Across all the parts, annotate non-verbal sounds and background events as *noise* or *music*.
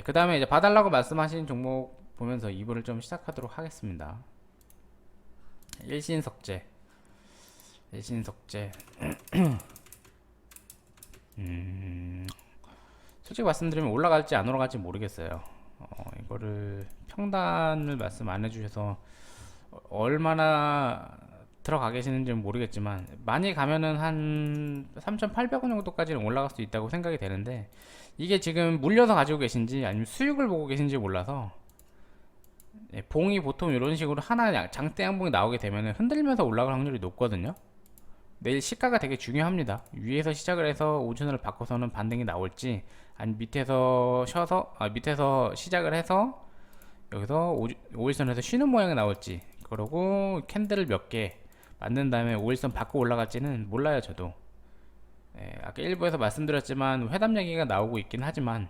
네, 그 다음에 이제 봐달라고 말씀하신 종목 보면서 2부를 좀 시작하도록 하겠습니다. 일신석재. 일신석재. *clears throat* 음, 솔직히 말씀드리면 올라갈지 안 올라갈지 모르겠어요. 어, 이거를 평단을 말씀 안 해주셔서 얼마나 들어가 계시는지는 모르겠지만 많이 가면은 한 3,800원 정도까지는 올라갈 수 있다고 생각이 되는데 이게 지금 물려서 가지고 계신지 아니면 수익을 보고 계신지 몰라서 예, 봉이 보통 이런 식으로 하나 양- 장대 양봉이 나오게 되면 흔들면서 올라갈 확률이 높거든요. 내일 시가가 되게 중요합니다. 위에서 시작을 해서 오전을 바꿔서는 반등이 나올지 아니 밑에서 쉬어서 아, 밑에서 시작을 해서 여기서 오, 5일선에서 쉬는 모양이 나올지 그러고 캔들을 몇개 만든 다음에 5일선 바꿔 올라갈지는 몰라요 저도. 예, 아까 일부에서 말씀드렸지만 회담 얘기가 나오고 있긴 하지만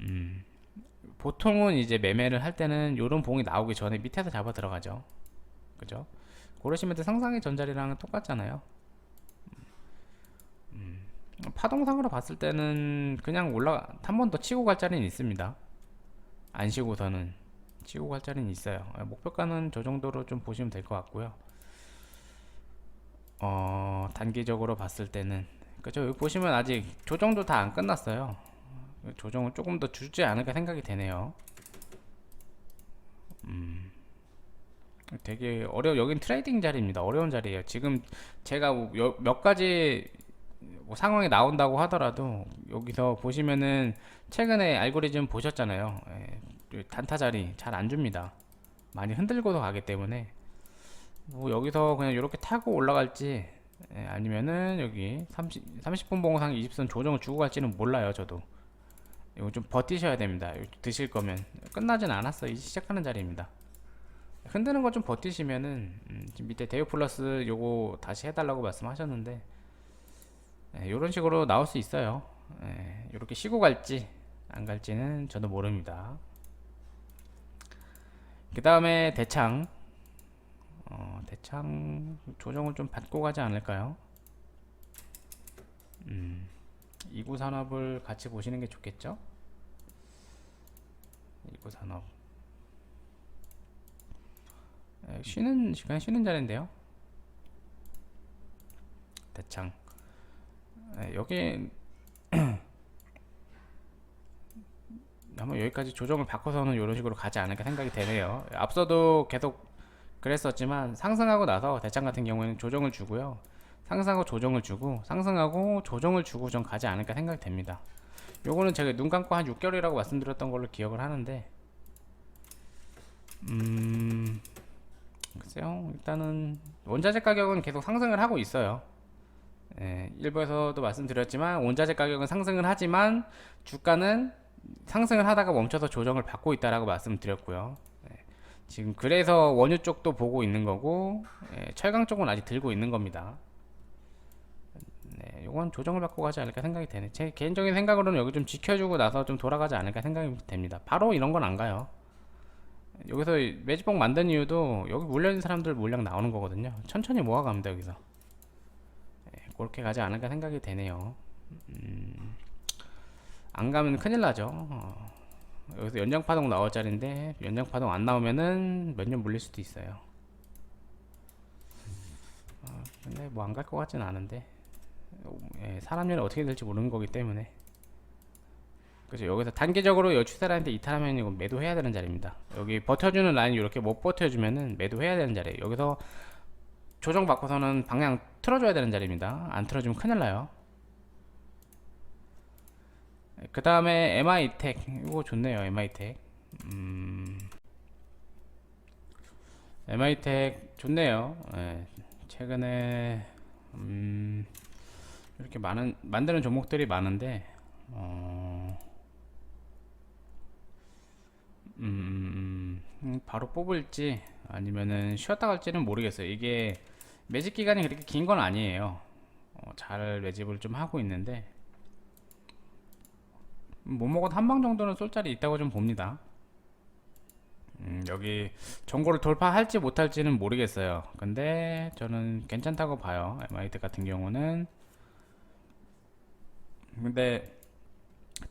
음, 보통은 이제 매매를 할 때는 요런 봉이 나오기 전에 밑에서 잡아 들어가죠. 그죠? 그러시면 상상의 전자리랑은 똑같잖아요. 음, 파동상으로 봤을 때는 그냥 올라가 한번 더 치고 갈 자리는 있습니다. 안 쉬고서는. 치고 갈 자리는 있어요. 아, 목표가는 저 정도로 좀 보시면 될 것 같고요. 어, 단기적으로 봤을 때는 그죠? 여기 보시면 아직 조정도 다 안 끝났어요. 조정은 조금 더 주지 않을까 생각이 되네요. 음, 되게 어려. 여긴 트레이딩 자리입니다. 어려운 자리예요. 지금 제가 뭐 여- 몇 가지 뭐 상황이 나온다고 하더라도 여기서 보시면은 최근에 알고리즘 보셨잖아요. 예, 단타 자리 잘 안 줍니다. 많이 흔들고도 가기 때문에 뭐 여기서 그냥 이렇게 타고 올라갈지 예, 아니면은 여기 30, 30분 봉상 20선 조정을 주고 갈지는 몰라요 저도. 이거 좀 버티셔야 됩니다. 드실 거면. 끝나진 않았어 이제 시작하는 자리입니다. 흔드는 거 좀 버티시면은 음, 지금 밑에 데이오 플러스 요거 다시 해달라고 말씀하셨는데 이런 식으로 나올 수 있어요. 이렇게 쉬고 갈지 안 갈지는 저도 모릅니다. 그 다음에 대창 어, 대창 조정을 좀 받고 가지 않을까요? 음, 이구 산업을 같이 보시는 게 좋겠죠? 이구 산업 에, 쉬는 시간 쉬는 자리인데요. 대창 에, 여기 *clears throat* 한번 여기까지 조정을 바꿔서는 이런 식으로 가지 않을까 생각이 되네요. 앞서도 계속 그랬었지만 상승하고 나서 대창 같은 경우에는 조정을 주고요. 상승하고 조정을 주고 상승하고 조정을 주고 좀 가지 않을까 생각이 됩니다. 요거는 제가 눈 감고 한 6개월이라고 말씀드렸던 걸로 기억을 하는데 음 글쎄요 일단은 원자재 가격은 계속 상승을 하고 있어요. 예, 일부에서도 말씀드렸지만 원자재 가격은 상승을 하지만 주가는 상승을 하다가 멈춰서 조정을 받고 있다라고 말씀드렸고요. 예, 지금 그래서 원유 쪽도 보고 있는 거고 예, 철강 쪽은 아직 들고 있는 겁니다. 네, 요건 조정을 받고 가지 않을까 생각이 되네. 제 개인적인 생각으로는 여기 좀 지켜주고 나서 좀 돌아가지 않을까 생각이 됩니다. 바로 이런 건 안 가요. 여기서 매집봉 만든 이유도 여기 물려있는 사람들 물량 나오는 거거든요. 천천히 모아갑니다 여기서. 예, 그렇게 가지 않을까 생각이 되네요. 음, 안 가면 큰일 나죠. 어, 여기서 연장 파동 나올 자리인데 연장 파동 안 나오면은 몇 년 물릴 수도 있어요. 어, 근데 뭐 안 갈 것 같진 않은데 예, 사람 일은 어떻게 될지 모르는 거기 때문에 그죠 여기서 단기적으로 여 추세라인데 이탈하면 이거 매도해야 되는 자리입니다. 여기 버텨주는 라인이 이렇게 못 버텨주면은 매도해야 되는 자리예요. 여기서 조정 바꿔서는 방향 틀어줘야 되는 자리입니다. 안 틀어주면 큰일 나요. 그 다음에 MI텍 이거 좋네요 MI텍 음, MI텍 좋네요. 예, 최근에 음, 이렇게 많은 만드는 종목들이 많은데 어, 음, 음, 바로 뽑을지 아니면은 쉬었다 갈지는 모르겠어요. 이게 매집 기간이 그렇게 긴 건 아니에요. 어, 잘 매집을 좀 하고 있는데 못 먹은 한방 정도는 쏠 자리 있다고 좀 봅니다. 음, 여기 정보를 돌파할지 못할지는 모르겠어요. 근데 저는 괜찮다고 봐요. MIT 같은 경우는. 근데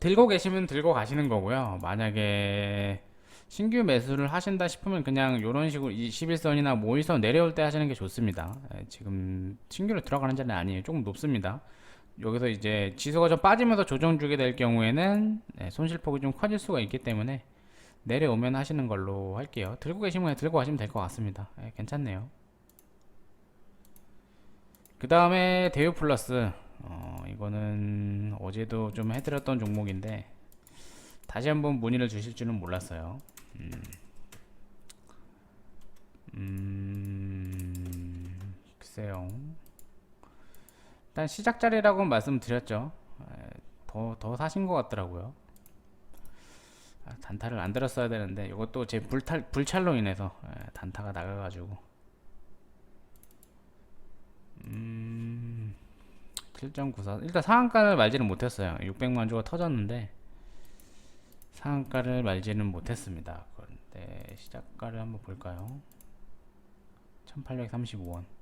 들고 계시면 들고 가시는 거고요. 만약에 신규 매수를 하신다 싶으면 그냥 이런 식으로 21선이나 모의선 내려올 때 하시는 게 좋습니다. 예, 지금 신규로 들어가는 자리는 아니에요. 조금 높습니다. 여기서 이제 지수가 좀 빠지면서 조정 주게 될 경우에는 예, 손실폭이 좀 커질 수가 있기 때문에 내려오면 하시는 걸로 할게요. 들고 계시면 그냥 들고 가시면 될 것 같습니다. 예, 괜찮네요. 그 다음에 대우 플러스 어, 이거는 어제도 좀 해드렸던 종목인데 다시 한번 문의를 주실 줄은 몰랐어요. 음, 음, 글쎄요. 일단 시작 자리라고 말씀드렸죠. 더, 더 사신 것 같더라고요. 아, 단타를 안 들었어야 되는데 이것도 제 불탈, 불찰로 인해서 예, 단타가 나가가지고. 음, 7.94 일단 상한가를 말지는 못했어요. 600만 주가 터졌는데 상한가를 말지는 못했습니다. 그런데 시작가를 한번 볼까요? 1835원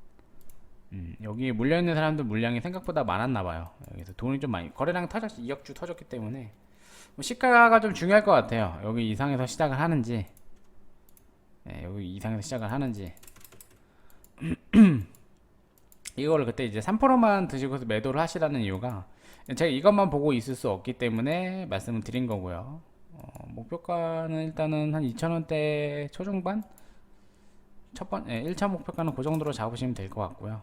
음, 여기 물려있는 사람들 물량이 생각보다 많았나 봐요 여기서 돈이 좀 많이 거래량 터졌 2억주 터졌기 때문에 뭐 시가가 좀 중요할 것 같아요 여기 이상에서 시작을 하는지 네, 여기 이상에서 시작을 하는지 *clears throat* 이거를 그때 이제 3%만 드시고서 매도를 하시라는 이유가 제가 이것만 보고 있을 수 없기 때문에 말씀을 드린 거고요. 어, 목표가는 일단은 한 2,000원대 초중반? 첫 번, 예, 1차 목표가는 그 정도로 잡으시면 될 것 같고요.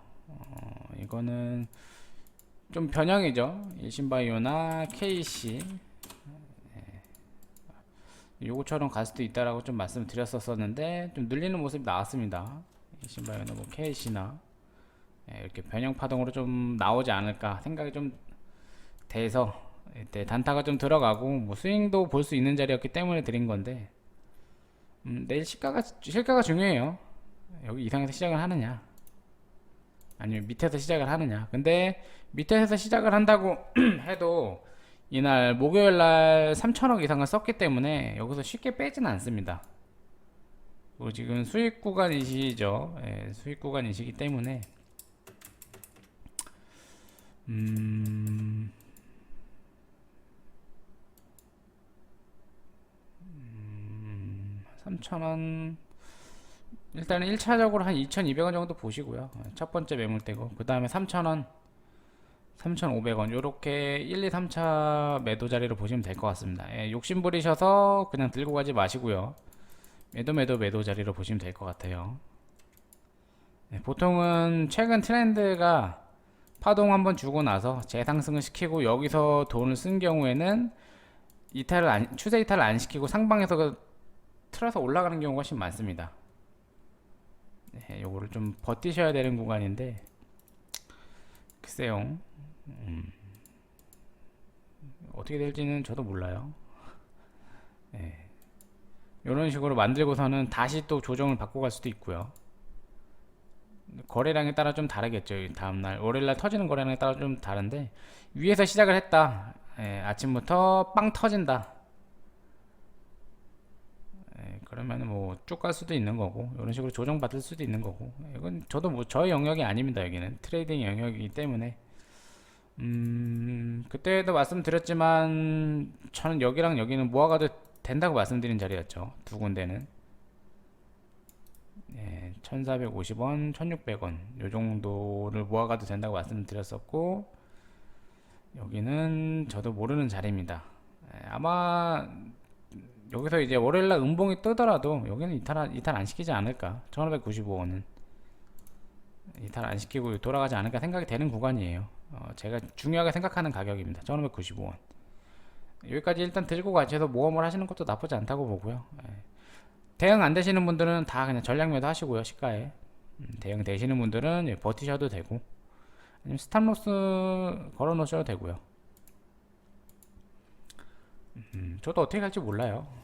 어, 이거는 좀 변형이죠. 일신바이오나 KC. 예. 요거처럼 갈 수도 있다라고 좀 말씀드렸었었는데 좀 늘리는 모습이 나왔습니다. 일신바이오나 뭐 KC나. 예, 이렇게 변형 파동으로 좀 나오지 않을까 생각이 좀 돼서 이때 단타가 좀 들어가고 뭐 스윙도 볼 수 있는 자리였기 때문에 드린 건데 음, 내일 시가가 실가가 중요해요. 여기 이상에서 시작을 하느냐 아니면 밑에서 시작을 하느냐 근데 밑에서 시작을 한다고 *clears throat* 해도 이날 목요일 날 3천억 이상을 썼기 때문에 여기서 쉽게 빼지는 않습니다. 그리고 지금 수익 구간이시죠. 예, 수익 구간이시기 때문에 음, 음, 3,000원 일단은 1차적으로 한 2,200원 정도 보시고요. 첫 번째 매물대고 그 다음에 3,000원 3,500원 요렇게 1, 2, 3차 매도 자리로 보시면 될 것 같습니다. 예, 욕심 부리셔서 그냥 들고 가지 마시고요. 매도 매도 매도 자리로 보시면 될 것 같아요. 예, 보통은 최근 트렌드가 파동 한번 주고 나서 재상승을 시키고 여기서 돈을 쓴 경우에는 이탈을 안, 추세 이탈을 안 시키고 상방에서 그 틀어서 올라가는 경우가 훨씬 많습니다. 네, 요거를 좀 버티셔야 되는 구간인데 글쎄요. 음, 어떻게 될지는 저도 몰라요. 네. 이런 식으로 만들고서는 다시 또 조정을 받고 갈 수도 있고요. 거래량에 따라 좀 다르겠죠. 이 다음날 월요일날 터지는 거래량에 따라 좀 다른데 위에서 시작을 했다. 예, 아침부터 빵 터진다. 예, 그러면 뭐 쭉 갈 수도 있는 거고 이런 식으로 조정 받을 수도 있는 거고 이건 저도 뭐 저의 영역이 아닙니다. 여기는 트레이딩 영역이기 때문에 음 그때도 말씀드렸지만 저는 여기랑 여기는 모아가도 된다고 말씀드린 자리였죠. 두 군데는. 예, 1450원, 1600원 요 정도를 모아가도 된다고 말씀드렸었고 여기는 저도 모르는 자리입니다. 예, 아마 여기서 이제 월요일날 음봉이 뜨더라도 여기는 이탈, 이탈 안 시키지 않을까. 1595원은. 이탈 안 시키고 돌아가지 않을까 생각이 되는 구간이에요. 어, 제가 중요하게 생각하는 가격입니다. 1595원 여기까지 일단 들고 가셔서 모험을 하시는 것도 나쁘지 않다고 보고요. 예. 대응 안 되시는 분들은 다 그냥 전략 매도 하시고요 시가에. 음, 대응 되시는 분들은 예, 버티셔도 되고 아니면 스탑로스 걸어 놓으셔도 되고요. 음, 저도 어떻게 갈지 몰라요. 뭐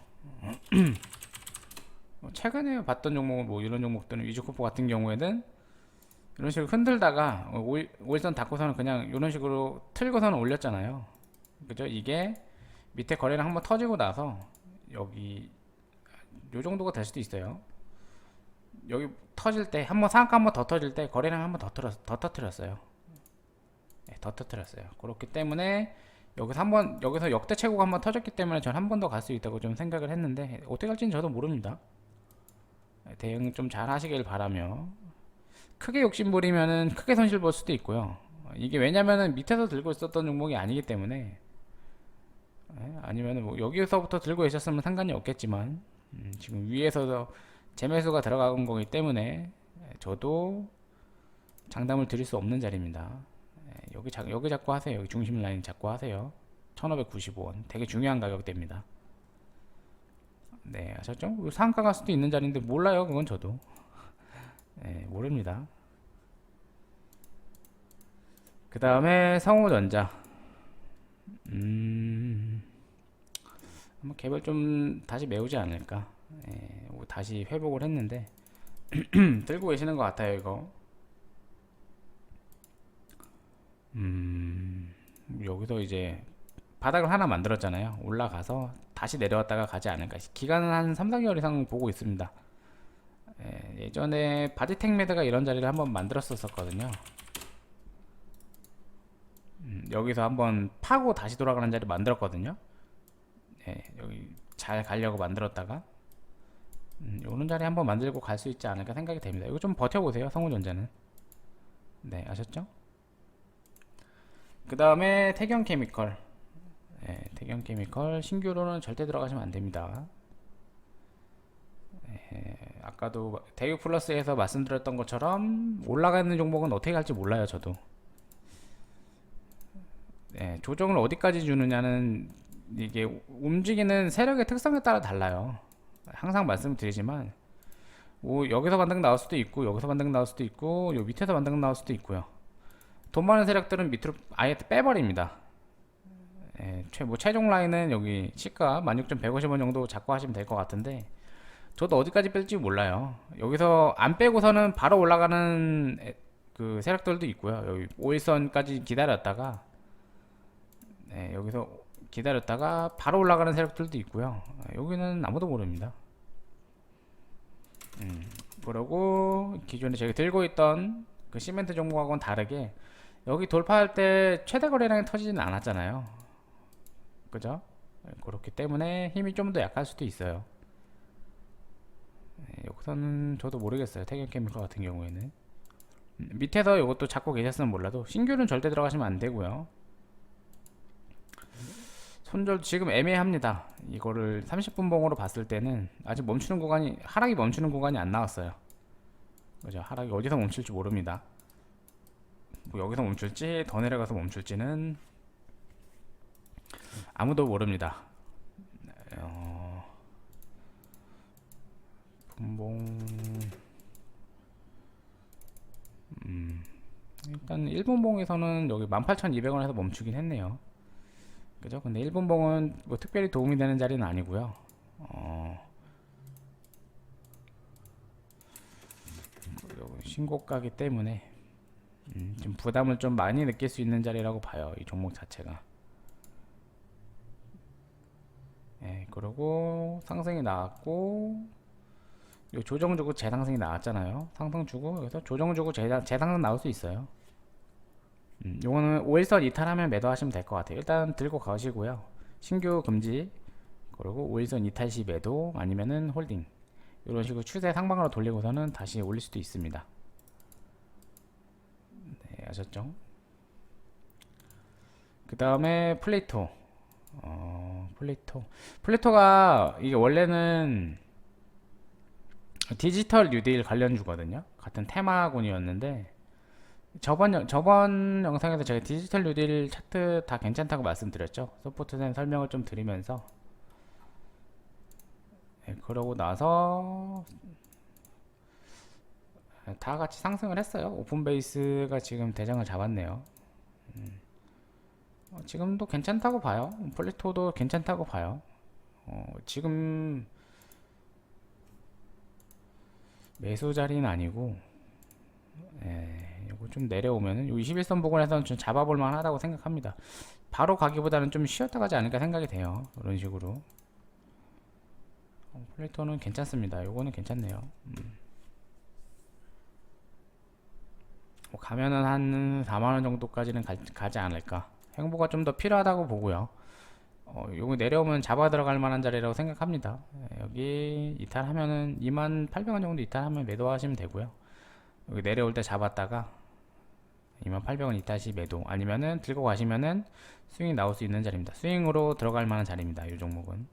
최근에 봤던 종목 뭐 이런 종목들은 위주코프 같은 경우에는 이런 식으로 흔들다가 5일, 선 닫고서는 그냥 이런 식으로 틀고서는 올렸잖아요 그죠 이게 밑에 거래량 한번 터지고 나서 여기 요 정도가 될 수도 있어요. 여기 터질 때 한번 상한가 한번 더 터질 때 거래량 한번 더, 틀어, 더 터뜨렸어요. 네, 더 터뜨렸어요. 그렇기 때문에 여기서 한번 여기서 역대 최고가 한번 터졌기 때문에 전 한 번 더 갈 수 있다고 좀 생각을 했는데 어떻게 갈지는 저도 모릅니다. 대응 좀 잘 하시길 바라며 크게 욕심 부리면은 크게 손실 볼 수도 있고요. 이게 왜냐면은 밑에서 들고 있었던 종목이 아니기 때문에 예, 아니면은 뭐 여기서부터 들고 계셨으면 상관이 없겠지만 음, 지금 위에서 재매수가 들어간 거기 때문에 저도 장담을 드릴 수 없는 자리입니다. 예, 여기 자, 여기 잡고 하세요. 여기 중심 라인 잡고 하세요. 1595원. 되게 중요한 가격대입니다. 네, 아셨죠? 상가 갈 수도 있는 자리인데 몰라요. 그건 저도. *laughs* 네, 모릅니다. 그 다음에 성우전자. 음, 아마 개별 좀 다시 메우지 않을까. 예, 뭐 다시 회복을 했는데 *clears throat* 들고 계시는 것 같아요 이거. 음, 여기서 이제 바닥을 하나 만들었잖아요. 올라가서 다시 내려왔다가 가지 않을까. 기간은 한 3, 4개월 이상 보고 있습니다. 예, 예전에 바디텍메드가 이런 자리를 한번 만들었었거든요. 음, 여기서 한번 파고 다시 돌아가는 자리 만들었거든요. 예, 여기 잘 가려고 만들었다가 음, 요런 자리 한번 만들고 갈 수 있지 않을까 생각이 됩니다. 이거 좀 버텨보세요. 성우전자는. 네, 아셨죠? 그 다음에 태경 케미컬. 네, 태경 케미컬 신규로는 절대 들어가시면 안 됩니다. 네, 아까도 대유 플러스에서 말씀드렸던 것처럼 올라가는 종목은 어떻게 갈지 몰라요, 저도. 네, 조정을 어디까지 주느냐는 이게 움직이는 세력의 특성에 따라 달라요. 항상 말씀드리지만 뭐 여기서 반등 나올 수도 있고 여기서 반등 나올 수도 있고 요 밑에서 반등 나올 수도 있고요. 돈 많은 세력들은 밑으로 아예 빼버립니다. 예, 최, 뭐 최종 라인은 여기 시가 16,150원 정도 잡고 하시면 될 것 같은데 저도 어디까지 뺄지 몰라요. 여기서 안 빼고서는 바로 올라가는 에- 그 세력들도 있고요. 여기 5일선까지 기다렸다가 네, 여기서 기다렸다가 바로 올라가는 세력들도 있고요. 아, 여기는 아무도 모릅니다. 음, 그러고 기존에 저희 들고 있던 그 시멘트 종목하고는 다르게 여기 돌파할 때 최대 거래량이 터지지는 않았잖아요. 그죠? 네, 그렇기 때문에 힘이 좀 더 약할 수도 있어요. 네, 여기서는 저도 모르겠어요. 태경케미컬 같은 경우에는 음, 밑에서 이것도 잡고 계셨으면 몰라도 신규는 절대 들어가시면 안 되고요. 손절 지금 애매합니다. 이거를 30분 봉으로 봤을 때는 아직 멈추는 구간이 하락이 멈추는 구간이 안 나왔어요. 그죠? 하락이 어디서 멈출지 모릅니다. 뭐 여기서 멈출지 더 내려가서 멈출지는 아무도 모릅니다. 어... 분봉 음... 일단 일본봉에서는 여기 18,200원에서 멈추긴 했네요. 그죠? 근데 일본봉은 뭐 특별히 도움이 되는 자리는 아니고요. 어, 여기 신고가기 때문에 음, 좀 부담을 좀 많이 느낄 수 있는 자리라고 봐요. 이 종목 자체가. 예, 그리고 상승이 나왔고 요 조정 주고 재상승이 나왔잖아요. 상승 주고 여기서 조정 주고 재상, 재상승 나올 수 있어요. 음, 요거는 5일선 이탈하면 매도하시면 될 것 같아요. 일단 들고 가시고요. 신규 금지 그리고 5일선 이탈 시 매도 아니면은 홀딩 이런 식으로 추세 상방으로 돌리고서는 다시 올릴 수도 있습니다. 네, 아셨죠? 그 다음에 플레이토 어, 플레이토 플레이토가 이게 원래는 디지털 뉴딜 관련주거든요. 같은 테마군이었는데 저번 영- 저번 영상에서 제가 디지털 뉴딜 차트 다 괜찮다고 말씀드렸죠. 서포트된 설명을 좀 드리면서 네, 그러고 나서 다 같이 상승을 했어요. 오픈 베이스가 지금 대장을 잡았네요. 음. 어, 지금도 괜찮다고 봐요. 플레토도 괜찮다고 봐요. 어, 지금 매수 자리는 아니고 예, 이거 좀 내려오면은 요 21선 부근에서는 좀 잡아볼 만하다고 생각합니다. 바로 가기보다는 좀 쉬었다 가지 않을까 생각이 돼요. 이런 식으로. 어, 플레이토는 괜찮습니다. 요거는 괜찮네요. 음. 뭐 가면은 한 4만원 정도까지는 가, 가지 않을까 횡보가 좀 더 필요하다고 보고요. 어, 요거 내려오면 잡아 들어갈 만한 자리라고 생각합니다. 예, 여기 이탈하면은 28,000원 정도 이탈하면 매도하시면 되고요. 여기 내려올 때 잡았다가 28,000원 이탈시 매도 아니면은 들고 가시면은 스윙이 나올 수 있는 자리입니다. 스윙으로 들어갈 만한 자리입니다. 이 종목은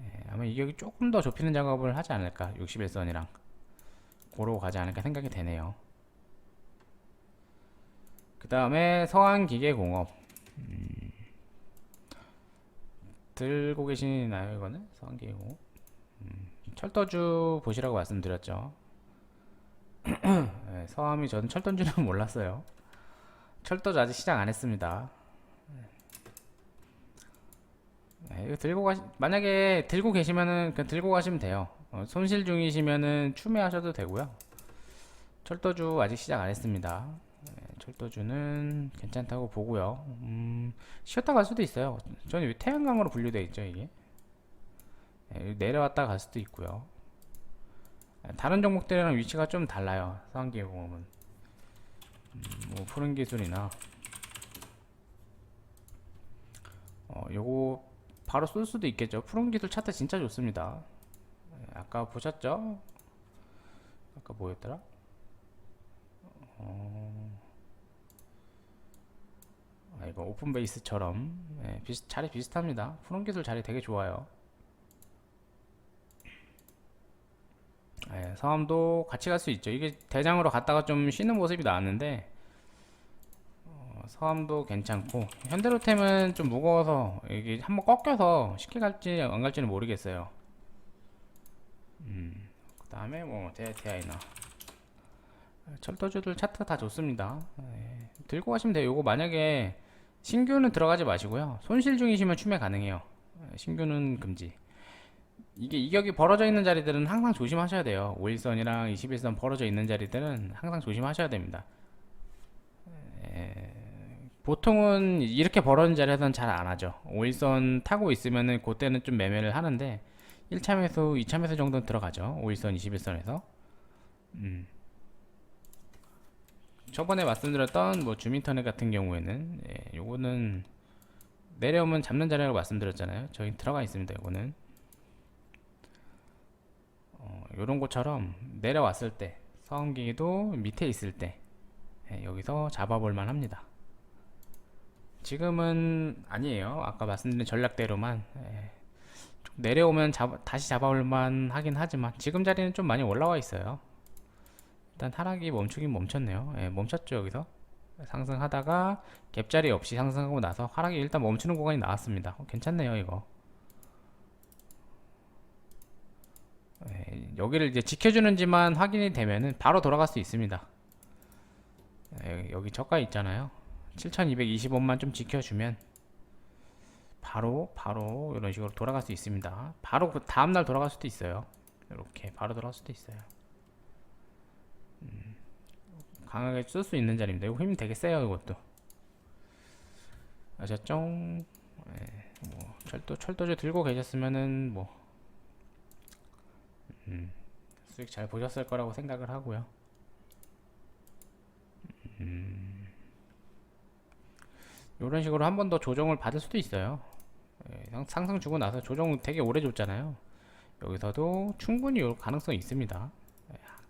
예, 아마 이 격이 조금 더 좁히는 작업을 하지 않을까 61선이랑 고로 가지 않을까 생각이 되네요. 그 다음에 서한기계공업 음, 들고 계시나요 이거는 서한기계공업 음, 철도주 보시라고 말씀드렸죠. *clears throat* 네, 서함이 저는 철도주는 몰랐어요. 철도주 아직 시작 안 했습니다. 네, 이거 들고 가시 만약에 들고 계시면은 그냥 들고 가시면 돼요. 어, 손실 중이시면은 추매하셔도 되고요. 철도주 아직 시작 안 했습니다. 네, 철도주는 괜찮다고 보고요. 음, 쉬었다 갈 수도 있어요. 저는 태양광으로 분류되어 있죠 이게. 네, 내려왔다 갈 수도 있고요. 네, 다른 종목들이랑 위치가 좀 달라요. 상기공업은 음, 뭐 푸른 기술이나 어, 요거 바로 쏠 수도 있겠죠. 푸른 기술 차트 진짜 좋습니다. 네, 아까 보셨죠? 아까 뭐였더라? 어... 아, 이거 오픈 베이스처럼 예, 비슷, 자리 비슷합니다. 푸른 기술 자리 되게 좋아요. 예, 성함도 같이 갈 수 있죠. 이게 대장으로 갔다가 좀 쉬는 모습이 나왔는데 어, 성함도 괜찮고 현대로템은 좀 무거워서 이게 한번 꺾여서 쉽게 갈지 안 갈지는 모르겠어요. 음, 그 다음에 뭐 대테아이나 철도주들 차트 다 좋습니다. 예, 들고 가시면 돼요. 요거 만약에 신규는 들어가지 마시고요. 손실 중이시면 추매 가능해요. 예, 신규는 금지. 이게 이격이 벌어져 있는 자리들은 항상 조심하셔야 돼요. 5일선이랑 21선 벌어져 있는 자리들은 항상 조심하셔야 됩니다. 에, 보통은 이렇게 벌어진 자리에서는 잘 안 하죠. 5일선 타고 있으면은 그때는 좀 매매를 하는데 1차 매수, 2차 매수 정도는 들어가죠. 5일선, 21선에서. 음. 저번에 말씀드렸던 뭐 주민터넷 같은 경우에는 예, 요거는 내려오면 잡는 자리라고 말씀드렸잖아요. 저희 들어가 있습니다. 요거는. 어, 요런 것처럼 내려왔을 때 서음기도 밑에 있을 때 예, 여기서 잡아볼만 합니다. 지금은 아니에요. 아까 말씀드린 전략대로만 예, 좀 내려오면 잡, 다시 잡아올만 하긴 하지만 지금 자리는 좀 많이 올라와 있어요. 일단 하락이 멈추긴 멈췄네요. 예, 멈췄죠 여기서 상승하다가 갭자리 없이 상승하고 나서 하락이 일단 멈추는 구간이 나왔습니다. 어, 괜찮네요 이거. 예, 여기를 이제 지켜주는지만 확인이 되면은 바로 돌아갈 수 있습니다. 예, 여기 저가 있잖아요. 7,220원만 좀 지켜주면 바로 바로 이런 식으로 돌아갈 수 있습니다. 바로 그 다음 날 돌아갈 수도 있어요. 이렇게 바로 돌아갈 수도 있어요. 음, 강하게 쓸 수 있는 자리입니다. 이거 힘이 되게 세요 이것도. 아셨죠? 예, 뭐 철도 철도주 들고 계셨으면은 뭐 음, 수익 잘 보셨을 거라고 생각을 하고요. 음, 이런 식으로 한 번 더 조정을 받을 수도 있어요. 예, 상- 상승 주고 나서 조정 되게 오래 줬잖아요. 여기서도 충분히 요 가능성이 있습니다.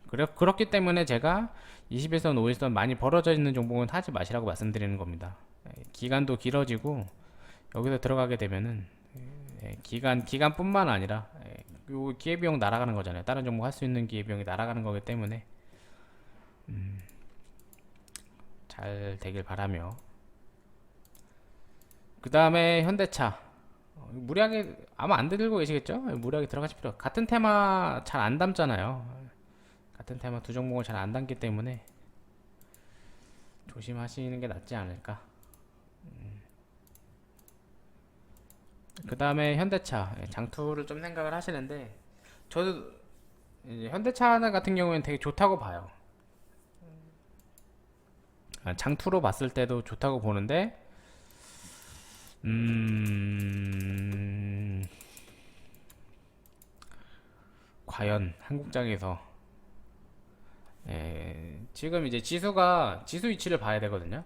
예, 그래, 그렇기 때문에 제가 21선, 5일선 많이 벌어져 있는 종목은 하지 마시라고 말씀드리는 겁니다. 예, 기간도 길어지고 여기서 들어가게 되면은 예, 기간 기간뿐만 아니라 예, 요 기회비용 날아가는 거잖아요. 다른 종목 할 수 있는 기회비용이 날아가는 거기 때문에 음, 잘 되길 바라며 그 다음에 현대차 어, 무리하게 아마 안 들고 계시겠죠? 무리하게 들어가실 필요 같은 테마 잘 안 담잖아요. 같은 테마 두 종목을 잘 안 담기 때문에 조심하시는 게 낫지 않을까. 그 다음에 현대차 예, 장투를 좀 생각을 하시는데 저도 현대차 같은 경우에는 되게 좋다고 봐요. 아, 장투로 봤을 때도 좋다고 보는데 음 과연 한국장에서 예, 지금 이제 지수가 지수 위치를 봐야 되거든요.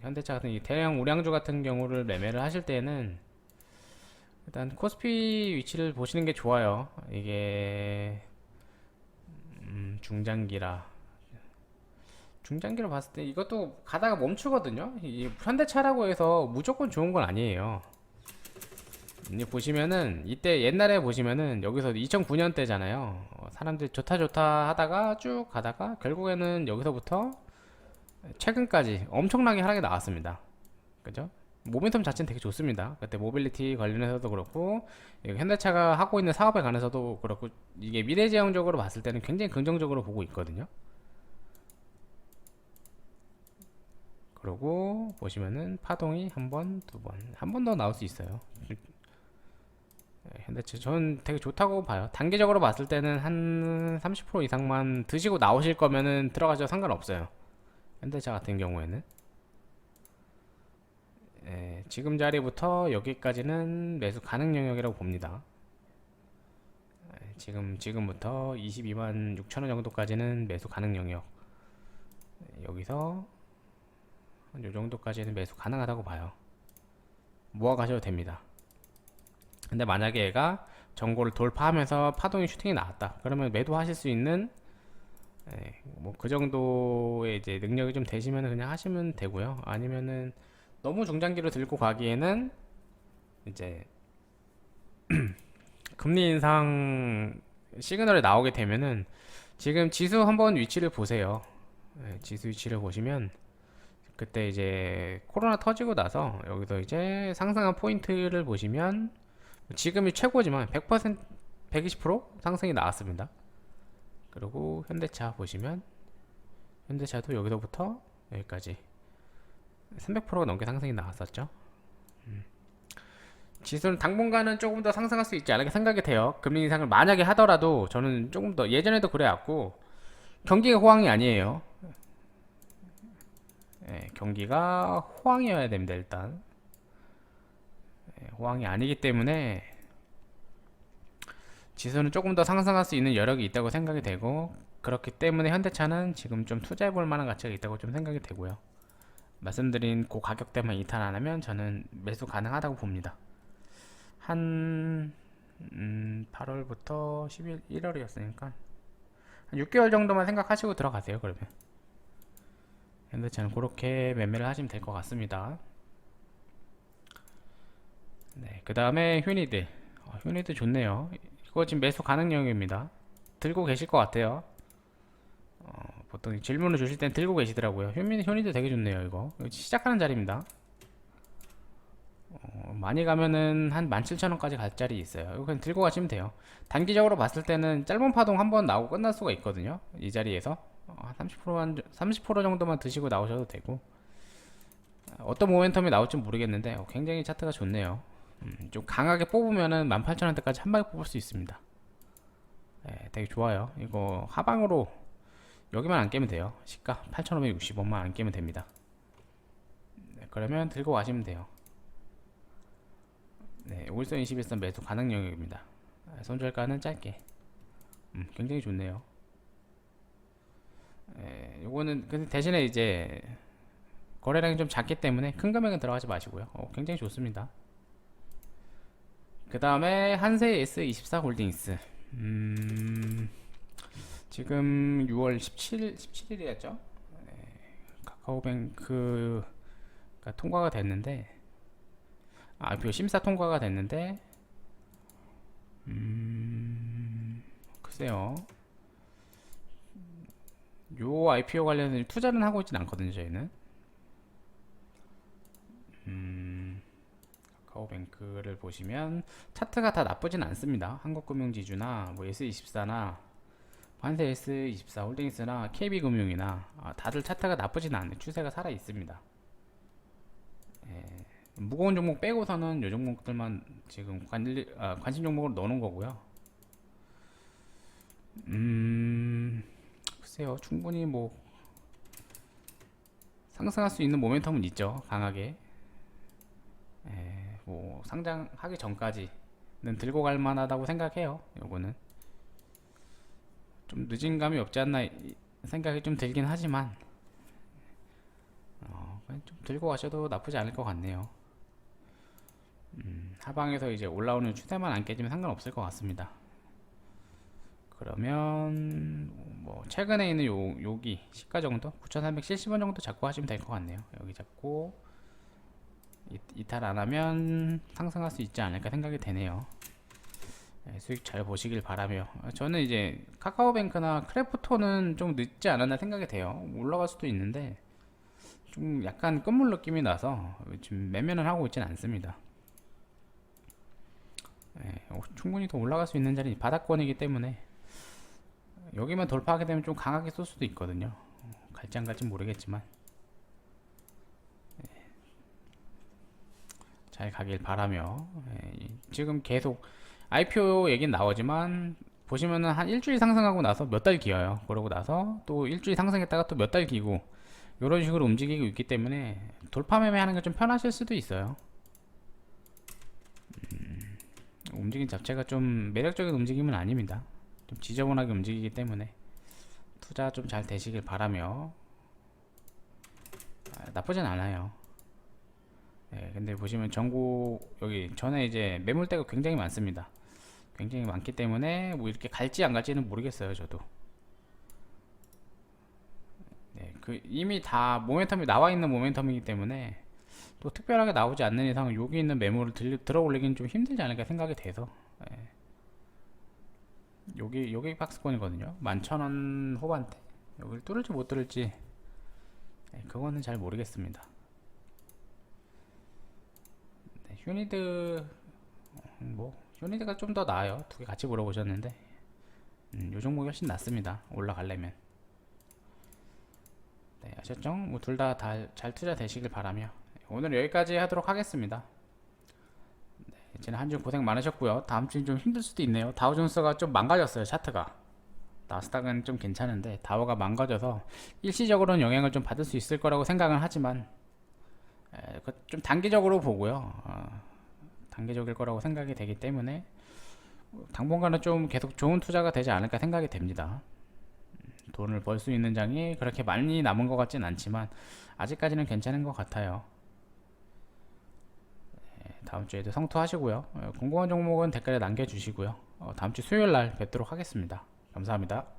현대차 같은 이 대형 우량주 같은 경우를 매매를 하실 때는 일단 코스피 위치를 보시는 게 좋아요. 이게 음, 중장기라 중장기로 봤을 때 이것도 가다가 멈추거든요. 이 현대차라고 해서 무조건 좋은 건 아니에요. 이제 보시면은 이때 옛날에 보시면은 여기서 2009년 때잖아요. 어, 사람들이 좋다 좋다 하다가 쭉 가다가 결국에는 여기서부터 최근까지 엄청나게 하락이 나왔습니다. 그죠? 모멘텀 자체는 되게 좋습니다. 그때 모빌리티 관련해서도 그렇고 이 현대차가 하고 있는 사업에 관해서도 그렇고 이게 미래지향적으로 봤을 때는 굉장히 긍정적으로 보고 있거든요. 그리고 보시면은 파동이 한 번, 두 번, 한 번 더 나올 수 있어요. 네, 현대차 전 되게 좋다고 봐요. 단기적으로 봤을 때는 한 30% 이상만 드시고 나오실 거면은 들어가셔도 상관없어요. 현대차 같은 경우에는 예, 지금 자리부터 여기까지는 매수 가능 영역이라고 봅니다. 예, 지금 지금부터 22만 6천 원 정도까지는 매수 가능 영역. 예, 여기서 이 정도까지는 매수 가능하다고 봐요. 모아 가셔도 됩니다. 근데 만약에 얘가 전고를 돌파하면서 파동이 슈팅이 나왔다. 그러면 매도하실 수 있는 뭐그 정도의 이제 능력이 좀 되시면 그냥 하시면 되고요. 아니면은 너무 중장기로 들고 가기에는 이제 *clears throat* 금리 인상 시그널이 나오게 되면은 지금 지수 한번 위치를 보세요. 예, 지수 위치를 보시면 그때 이제 코로나 터지고 나서 여기서 이제 상승한 포인트를 보시면 지금이 최고지만 100% 120% 상승이 나왔습니다. 그리고 현대차 보시면 현대차도 여기서부터 여기까지 300%가 넘게 상승이 나왔었죠. 음. 지수는 당분간은 조금 더 상승할 수 있지 않을까 생각이 돼요. 금리 인상을 만약에 하더라도 저는 조금 더 예전에도 그래왔고 경기가 호황이 아니에요. 예, 경기가 호황이어야 됩니다. 일단 예, 호황이 아니기 때문에 지수는 조금 더 상승할 수 있는 여력이 있다고 생각이 되고 그렇기 때문에 현대차는 지금 좀 투자해 볼 만한 가치가 있다고 좀 생각이 되고요. 말씀드린 그 가격대만 이탈 안 하면 저는 매수 가능하다고 봅니다. 한 음, 8월부터 11, 1월이었으니까 한 6개월 정도만 생각하시고 들어가세요. 그러면 현대차는 그렇게 매매를 하시면 될 것 같습니다. 네, 그 다음에 휴니드. 어, 휴니드 좋네요. 이거 지금 매수 가능 영역입니다. 들고 계실 것 같아요. 어, 보통 질문을 주실 땐 들고 계시더라고요. 휴니, 휴니드 되게 좋네요, 이거. 시작하는 자리입니다. 어, 많이 가면은 한 17,000원까지 갈 자리 있어요. 이거 그냥 들고 가시면 돼요. 단기적으로 봤을 때는 짧은 파동 한 번 나오고 끝날 수가 있거든요. 이 자리에서. 어, 30%한 30% 정도만 드시고 나오셔도 되고. 어떤 모멘텀이 나올지 모르겠는데 어, 굉장히 차트가 좋네요. 음, 좀 강하게 뽑으면은 18,000원대까지 한 방에 뽑을 수 있습니다. 네, 되게 좋아요. 이거 하방으로 여기만 안 깨면 돼요. 시가 8,560원만 안 깨면 됩니다. 네, 그러면 들고 가시면 돼요. 네, 5일선 21선 매수 가능 영역입니다. 네, 손절가는 짧게. 음, 굉장히 좋네요. 네, 요거는 근데 대신에 이제 거래량이 좀 작기 때문에 큰 금액은 들어가지 마시고요. 어, 굉장히 좋습니다. 그 다음에 한세 S24 홀딩스. 음, 지금 6월 17일, 17일이었죠? 네, 카카오뱅크가 통과가 됐는데, IPO 심사 통과가 됐는데, 음, 글쎄요. 요 IPO 관련해서 투자는 하고 있진 않거든요, 저희는. 카카오뱅크를 보시면 차트가 다 나쁘진 않습니다. 한국금융지주나 뭐 S24나 환세 S24 홀딩스나 KB금융이나 아, 다들 차트가 나쁘진 않네. 추세가 살아 있습니다. 예, 무거운 종목 빼고서는 요 종목들만 지금 관리, 아, 관심 종목으로 넣는 거고요. 음, 글쎄요, 충분히 뭐 상승할 수 있는 모멘텀은 있죠, 강하게. 예, 뭐 상장하기 전까지는 들고 갈 만하다고 생각해요. 요거는 좀 늦은 감이 없지 않나 이- 생각이 좀 들긴 하지만 어, 좀 들고 가셔도 나쁘지 않을 것 같네요. 음, 하방에서 이제 올라오는 추세만 안 깨지면 상관없을 것 같습니다. 그러면 뭐 최근에 있는 요 여기 시가 정도 9,370원 정도 잡고 하시면 될 것 같네요. 여기 잡고 이, 이탈 안 하면 상승할 수 있지 않을까 생각이 되네요. 네, 수익 잘 보시길 바라며 어, 저는 이제 카카오뱅크나 크래프톤은 좀 늦지 않았나 생각이 돼요. 올라갈 수도 있는데 좀 약간 끝물 느낌이 나서 지금 매매는 하고 있지는 않습니다. 예, 어, 충분히 더 올라갈 수 있는 자리 바닥권이기 때문에 여기만 돌파하게 되면 좀 강하게 쏠 수도 있거든요. 어, 갈지 안 갈지 모르겠지만 잘 가길 바라며 예, 이- 지금 계속 IPO 얘기는 나오지만 보시면은 한 일주일 상승하고 나서 몇 달 기어요. 그러고 나서 또 일주일 상승했다가 또 몇 달 기고 이런 식으로 움직이고 있기 때문에 돌파 매매하는 게 좀 편하실 수도 있어요. 음, 움직임 자체가 좀 매력적인 움직임은 아닙니다. 좀 지저분하게 움직이기 때문에 투자 좀 잘 되시길 바라며 아, 나쁘진 않아요. 예, 근데 보시면 전국 여기 전에 이제 매물대가 굉장히 많습니다. 굉장히 많기 때문에 뭐 이렇게 갈지 안 갈지는 모르겠어요, 저도. 네, 그 이미 다 모멘텀이 나와 있는 모멘텀이기 때문에 또 특별하게 나오지 않는 이상 여기 있는 매물을 들, 들어 올리기는 좀 힘들지 않을까 생각이 돼서 예. 여기 여기 박스권이거든요. 11,000원 후반대. 여기를 뚫을지 못 뚫을지 예, 그거는 잘 모르겠습니다. 네, 휴니드 음, 뭐 휴니드가 좀 더 나아요. 두 개 같이 물어보셨는데 음, 요 종목이 훨씬 낫습니다. 올라가려면 네, 아셨죠? 뭐 둘 다 잘 투자 되시길 바라며 오늘 여기까지 하도록 하겠습니다. 네, 이제는 한주 고생 많으셨고요. 다음 주는 좀 힘들 수도 있네요. 다우존스가 좀 망가졌어요. 차트가. 나스닥은 좀 괜찮은데 다우가 망가져서 일시적으로는 영향을 좀 받을 수 있을 거라고 생각은 하지만 좀 단기적으로 보고요. 어, 단기적일 거라고 생각이 되기 때문에 당분간은 좀 계속 좋은 투자가 되지 않을까 생각이 됩니다. 돈을 벌 수 있는 장이 그렇게 많이 남은 것 같진 않지만 아직까지는 괜찮은 것 같아요. 네, 다음 주에도 성투하시고요. 어, 궁금한 종목은 댓글에 남겨주시고요. 어, 다음 주 수요일 날 뵙도록 하겠습니다. 감사합니다.